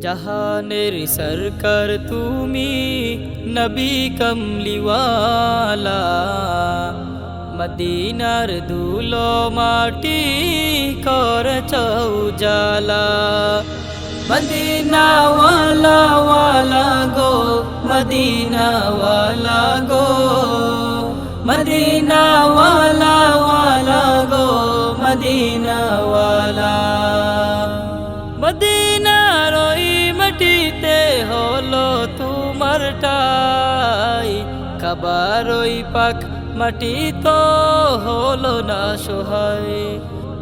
জাহানের সরকার তুমি নবী কমলিওয়ালা। মদিনার দুলো মাটি কর চৌজালা। মদিনা ওয়ালা গো মদিনা ওয়ালা গো। মাটিতে হলো তোমার টাই। খাবার ওই পাক মাটি তো হলো না সহায়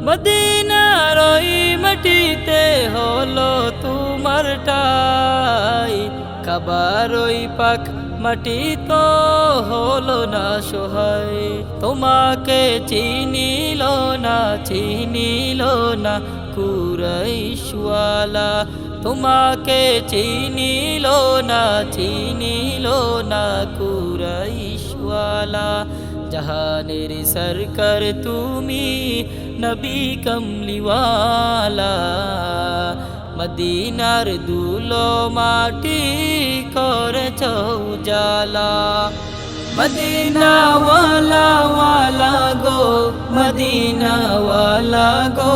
মদিনার ওই মাটিতে হলো তোমার টাই। খাবার ওই পাক মাটি তো হলো না সহায় তোমাকে চিনিল না চিনিল না কুরাইশওয়ালা। তোমাকে চিনিল না চিনিল না কুরাইশওয়ালা। জাহানের সরকার তুমি নবী কমলিওয়ালা। মদিনার দুলো মাটি করে চৌজালা মদিনা ওয়ালা ওয়ালা গো মদিনা ওয়ালা গো।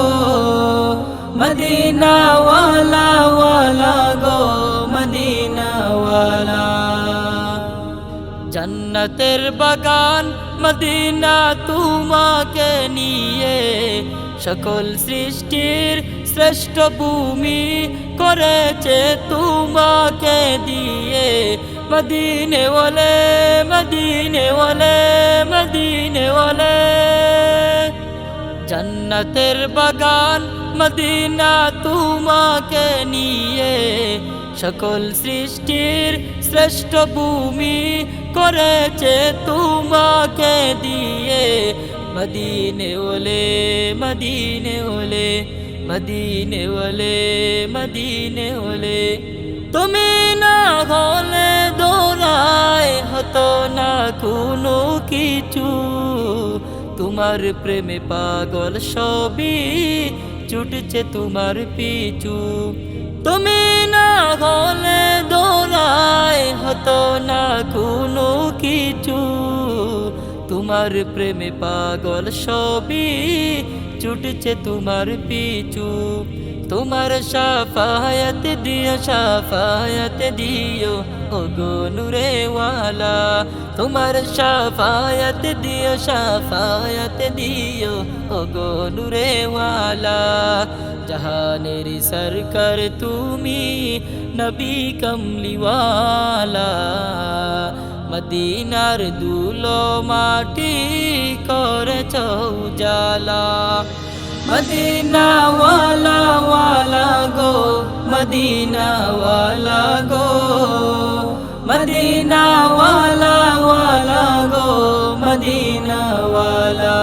জন্নতের বাগান মদিনা তোমাকে নিয়ে সকল সৃষ্টির শ্রেষ্ঠ ভূমি করেছে তোমাকে দিয়ে। মদিনে ওলে মদিনে ওলে মদিনে ওলে জন্নতের বাগান মদিনা তোমাকে নিয়ে সকল সৃষ্টির শ্রেষ্ঠ ভূমি করেছে তোমাকে দিয়ে। মদিনে ওলে মদিনে ওলে মদিনে ওলে মদিনে ওলে। তুমি না হলে দৌড়ায় হতো না কোনো কিছু। তোমার প্রেমে পাগল সবই ছুটছে তোমার পিছু। তুমি না হলে দৌড়ায় হতো না কোনো কিছু। তোমার প্রেমে পাগল সবই ছুটছে তোমার পিছু। তোমার সাফায়াত দিও সাফায়াত দিও ও গো তোমার সাফায়াত দিও সাফায়াত দিও ও গো নুরে জাহানের সরকার তুমি নবী কমলিওয়ালা। মদিনার দুলো মাটি করে চৌজালা মদিনা ওয়ালা গো মদিনা ওয়ালা গো। মদিনা ওয়ালা গো মদিনা ওয়ালা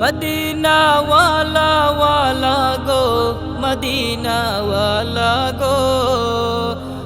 মদিনা ওয়ালা গো মদিনা ওয়ালা গো।